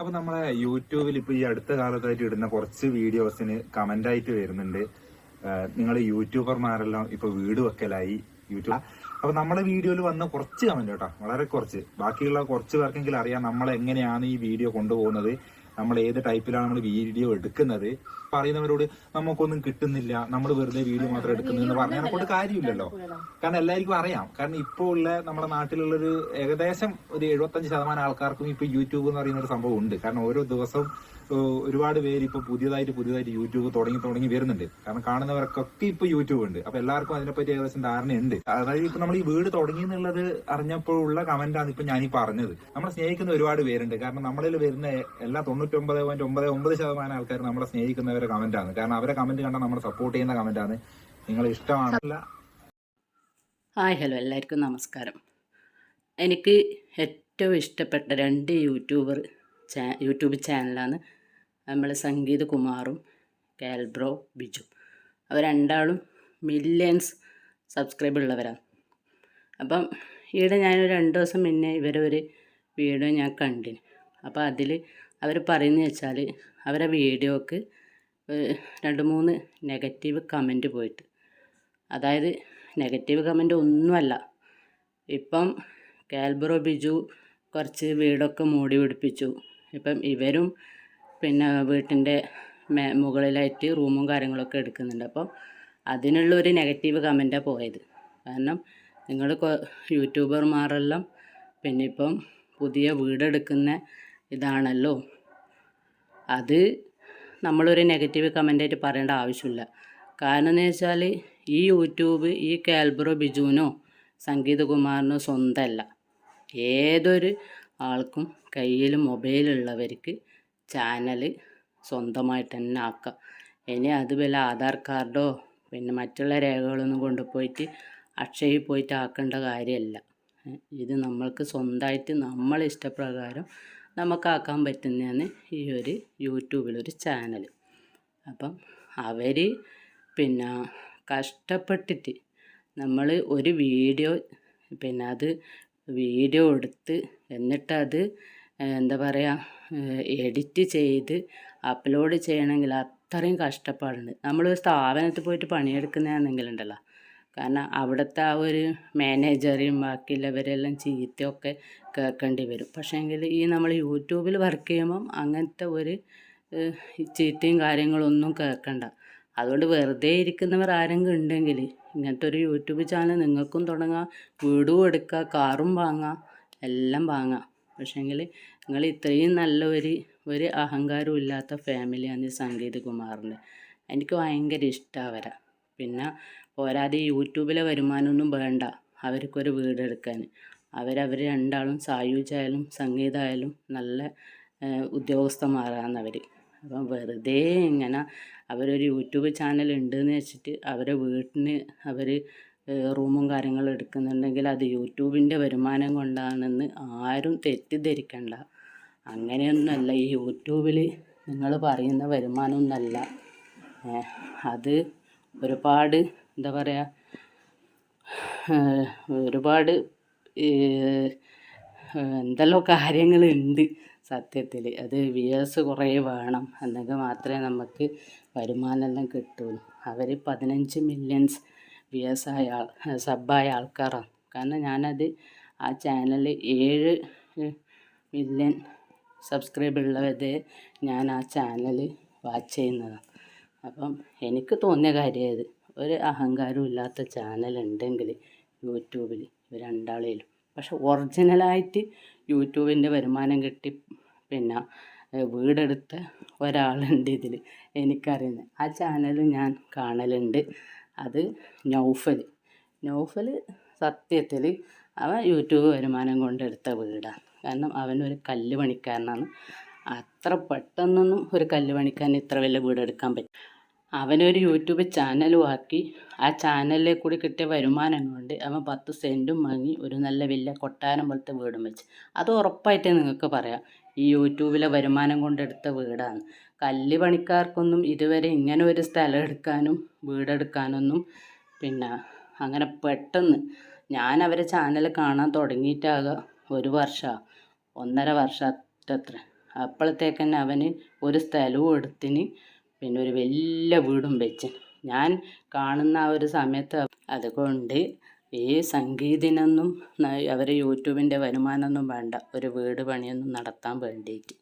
അപ്പൊ നമ്മളെ യൂട്യൂബിൽ ഇപ്പൊ ഈ അടുത്ത കാലത്തായിട്ട് ഇടുന്ന കുറച്ച് വീഡിയോസിന് കമന്റ് ആയിട്ട് വരുന്നുണ്ട്. നിങ്ങൾ യൂട്യൂബർമാരെല്ലാം ഇപ്പൊ വീട് വെക്കലായി. യൂട്യൂബ് അപ്പൊ നമ്മളെ വീഡിയോയിൽ വന്ന കുറച്ച് കമന്റ് കേട്ടോ വളരെ കുറച്ച്. ബാക്കിയുള്ള കുറച്ച് പേർക്കെങ്കിലും അറിയാം നമ്മൾ എങ്ങനെയാണ് ഈ വീഡിയോ കൊണ്ടുപോകുന്നത്. നമ്മൾ ഏത് ടൈപ്പിലാണ് നമ്മൾ വീഡിയോ എടുക്കുന്നത്? പറയുന്നവരോട് നമുക്കൊന്നും കിട്ടുന്നില്ല നമ്മൾ വെറുതെ വീഡിയോ മാത്രം എടുക്കുന്നു എന്ന് പറഞ്ഞാൽ കൊണ്ട് കാര്യമില്ലല്ലോ. കാരണം എല്ലാവർക്കും അറിയാം. കാരണം ഇപ്പോൾ ഉള്ള നമ്മുടെ നാട്ടിലുള്ളൊരു ഏകദേശം ഒരു എഴുപത്തഞ്ച് ശതമാനം ആൾക്കാർക്കും ഇപ്പൊ യൂട്യൂബ് എന്ന് പറയുന്ന ഒരു സംഭവം ഉണ്ട്. കാരണം ഓരോ ദിവസവും ഒരുപാട് പേര് ഇപ്പൊ പുതിയതായിട്ട് പുതിയതായിട്ട് യൂട്യൂബ് തുടങ്ങി തുടങ്ങി വരുന്നുണ്ട്. കാരണം കാണുന്നവർക്കൊക്കെ ഇപ്പൊ യൂട്യൂബ് ഉണ്ട്. അപ്പോൾ എല്ലാവർക്കും അതിനെപ്പറ്റി ഏകദേശം ധാരണയുണ്ട്. അതായത് ഇപ്പൊ നമ്മൾ ഈ വീട് തുടങ്ങി എന്നുള്ളത് അറിഞ്ഞപ്പോഴുള്ള കമന്റാണ് ഇപ്പൊ ഞാൻ ഈ പറഞ്ഞത്. നമ്മളെ സ്നേഹിക്കുന്ന ഒരുപാട് പേരുണ്ട്. കാരണം നമ്മളിൽ വരുന്ന എല്ലാ തൊണ്ണൂറ്റൊമ്പത് പോയിന്റ് ഒമ്പത് ഒമ്പത് ശതമാനം ആൾക്കാർ നമ്മളെ സ്നേഹിക്കുന്നവരെ കമന്റാണ് കാരണം അവരെ കമന്റ് കണ്ടാൽ നമ്മളെ സപ്പോർട്ട് ചെയ്യുന്ന കമന്റാണ് നിങ്ങൾ ഇഷ്ടമാണല്ല. ഹായ് ഹലോ എല്ലാവർക്കും നമസ്കാരം. എനിക്ക് ഏറ്റവും ഇഷ്ടപ്പെട്ട രണ്ട് യൂട്യൂബർ യൂട്യൂബ് ചാനലാണ് നമ്മൾ സംഗീത് കുമാറും കാൽബ്രോ ബിജു. അവർ രണ്ടാളും മില്യൺസ് സബ്സ്ക്രൈബ് ഉള്ളവരാണ്. അപ്പം ഈയിടെ ഞാനൊരു രണ്ട് ദിവസം മുന്നേ ഇവരെ ഒരു വീഡിയോ ഞാൻ കണ്ടിന്. അപ്പോൾ അതിൽ അവർ പറയുന്നത് വെച്ചാൽ അവരെ വീഡിയോക്ക് രണ്ട് മൂന്ന് നെഗറ്റീവ് കമന്റ് പോയിട്ട്. അതായത് നെഗറ്റീവ് കമന്റ് ഒന്നുമല്ല. ഇപ്പം കാൽബ്രോ ബിജു കുറച്ച് വീടൊക്കെ മൂടി പിടിപ്പിച്ചു. ഇപ്പം ഇവരും പിന്നെ വീട്ടിന്റെ മേ മുകളിലായിട്ട് റൂമും കാര്യങ്ങളൊക്കെ എടുക്കുന്നുണ്ട്. അപ്പം അതിനുള്ളൊരു നെഗറ്റീവ് കമന്റാണ് പോയത്. കാരണം നിങ്ങൾ യൂട്യൂബർമാരെല്ലാം പിന്നെ ഇപ്പം പുതിയ വീടെടുക്കുന്ന ഇതാണല്ലോ. അത് നമ്മളൊരു നെഗറ്റീവ് കമന്റായിട്ട് പറയേണ്ട ആവശ്യമില്ല. കാരണം എന്ന് വെച്ചാൽ ഈ യൂട്യൂബ് ഈ കാൽബ്രോ ബിജുവിനോ സംഗീതകുമാറിനോ സ്വന്തമല്ല. ഏതൊരു ആൾക്കും കയ്യിൽ മൊബൈലുള്ളവർക്ക് ചാനൽ സ്വന്തമായിട്ട് തന്നെ ആക്കാം. ഇനി അത് വല്ല ആധാർ കാർഡോ പിന്നെ മറ്റുള്ള രേഖകളൊന്നും കൊണ്ടുപോയിട്ട് അക്ഷയയിൽ പോയിട്ട് ആക്കേണ്ട കാര്യമല്ല. ഇത് നമ്മൾക്ക് സ്വന്തമായിട്ട് നമ്മൾ ഇഷ്ടപ്രകാരം നമുക്കാക്കാൻ പറ്റുന്നതാണ് ഈ ഒരു യൂട്യൂബിലൊരു ചാനൽ. അപ്പം അവർ പിന്നെ കഷ്ടപ്പെട്ടിട്ട് നമ്മൾ ഒരു വീഡിയോ പിന്നെ അത് വീഡിയോ എടുത്ത് എന്നിട്ടത് എന്താ പറയുക എഡിറ്റ് ചെയ്ത് അപ്ലോഡ് ചെയ്യണമെങ്കിൽ അത്രയും കഷ്ടപ്പാടുണ്ട്. നമ്മളൊരു സ്ഥാപനത്തിൽ പോയിട്ട് പണിയെടുക്കുന്നതാണെങ്കിലുണ്ടല്ലോ. കാരണം അവിടുത്തെ ആ ഒരു മാനേജറെയും ബാക്കിയുള്ളവരെല്ലാം ചീത്തയൊക്കെ കേൾക്കേണ്ടി വരും. പക്ഷേങ്കിൽ ഈ നമ്മൾ യൂട്യൂബിൽ വർക്ക് ചെയ്യുമ്പം അങ്ങനത്തെ ഒരു ചീത്തയും കാര്യങ്ങളൊന്നും കേൾക്കണ്ട. അതുകൊണ്ട് വെറുതെ ഇരിക്കുന്നവർ ആരെങ്കിലും ഉണ്ടെങ്കിൽ ഇങ്ങനത്തെ ഒരു യൂട്യൂബ് ചാനൽ നിങ്ങൾക്കും തുടങ്ങാം. വീടും എടുക്കുക കാറും വാങ്ങാം എല്ലാം വാങ്ങാം. പക്ഷേങ്കിൽ നിങ്ങൾ ഇത്രയും നല്ല ഒരു ഒരു അഹങ്കാരം ഇല്ലാത്ത ഫാമിലിയാണ് സംഗീത് കുമാറിന്റെ എനിക്ക് ഭയങ്കര ഇഷ്ടമാണ് പിന്നെ പോരാതെ യൂട്യൂബിലെ വരുമാനമൊന്നും വേണ്ട. അവർക്കൊരു വീടെടുക്കാൻ. അവരവർ രണ്ടാളും സായുജായാലും സംഗീതമായാലും നല്ല ഉദ്യോഗസ്ഥന്മാരാണ് അവർ അപ്പം വെറുതെ ഇങ്ങനെ അവരൊരു യൂട്യൂബ് ചാനൽ ഉണ്ടെന്ന് വെച്ചിട്ട് അവരെ വീട്ടിന് അവർ റൂമും കാര്യങ്ങളും എടുക്കുന്നുണ്ടെങ്കിൽ അത് യൂട്യൂബിന്റെ വരുമാനം കൊണ്ടാണെന്ന് ആരും തെറ്റിദ്ധരിക്കണ്ട. അങ്ങനെയൊന്നുമല്ല. ഈ യൂട്യൂബിൽ നിങ്ങൾ പറയുന്ന വരുമാനമൊന്നുമല്ല. അത് ഒരുപാട് എന്താ പറയുക ഒരുപാട് എന്തെല്ലോ കാര്യങ്ങളുണ്ട് സത്യത്തിൽ അത് വ്യൂവേഴ്സ് കുറേ വേണം. എന്നെങ്കിൽ മാത്രമേ നമുക്ക് വരുമാനമെല്ലാം കിട്ടുള്ളൂ. അവർ പതിനഞ്ച് മില്യൺസ് വ്യൂവേഴ്സ് ആയ ആൾ സബായ ആൾക്കാരാണ്. കാരണം ഞാനത് ആ ചാനൽ ഏഴ് മില്യൺ സബ്സ്ക്രൈബ് ഉള്ളവരെ ഞാൻ ആ ചാനൽ വാച്ച് ചെയ്യുന്നതാണ്. അപ്പം എനിക്ക് തോന്നിയ കാര്യം ഇത്. ഒരു അഹങ്കാരവും ഇല്ലാത്ത ചാനൽ ഉണ്ടെങ്കിൽ യൂട്യൂബിൽ ഇവർ രണ്ടാളേലും. പക്ഷെ ഒറിജിനലായിട്ട് യൂട്യൂബിന്റെ വരുമാനം കിട്ടി പിന്നെ വീടെടുത്ത ഒരാളുണ്ട് ഇതിൽ എനിക്കറിയുന്നത് ആ ചാനൽ ഞാൻ കാണലുണ്ട്. അത് നൗഫൽ നൗഫൽ സത്യത്തിൽ അവൻ യൂട്യൂബ് വരുമാനം കൊണ്ടെടുത്ത വീടാണ്. കാരണം അവനൊരു കല്ല് പണിക്കാരനാണ്. അത്ര പെട്ടെന്നൊന്നും ഒരു കല്ല് പണിക്കാരന് ഇത്ര വലിയ വീടെടുക്കാൻ പറ്റും അവനൊരു യൂട്യൂബ് ചാനലും ആക്കി ആ ചാനലിൽ കൂടി കിട്ടിയ വരുമാനം കൊണ്ട് അവൻ പത്ത് സെന്റും വാങ്ങി ഒരു നല്ല വലിയ കൊട്ടാരം പോലത്തെ വീടും വെച്ച്. അത് ഉറപ്പായിട്ട് നിങ്ങൾക്ക് പറയാം. ഈ യൂട്യൂബിലെ വരുമാനം കൊണ്ടെടുത്ത വീടാണ്. കല്ല് പണിക്കാർക്കൊന്നും ഇതുവരെ ഇങ്ങനെ ഒരു സ്ഥലം എടുക്കാനും വീടെടുക്കാനൊന്നും പിന്നെ അങ്ങനെ പെട്ടെന്ന് ഞാൻ അവരെ ചാനൽ കാണാൻ തുടങ്ങിയിട്ടാകെ ഒരു വർഷമാണ് ഒന്നര വർഷത്തത്ര അപ്പോഴത്തേക്ക് തന്നെ അവന് ഒരു സ്ഥലവും എടുത്തിന് പിന്നെ ഒരു വലിയ വീടും വെച്ച്. ഞാൻ കാണുന്ന ആ ഒരു സമയത്ത് അതുകൊണ്ട് ഈ സംഗീതിനൊന്നും അവർ യൂട്യൂബിന്റെ വരുമാനമൊന്നും വേണ്ട. ഒരു വീട് പണിയൊന്നും നടത്താൻ വേണ്ടിയിട്ട്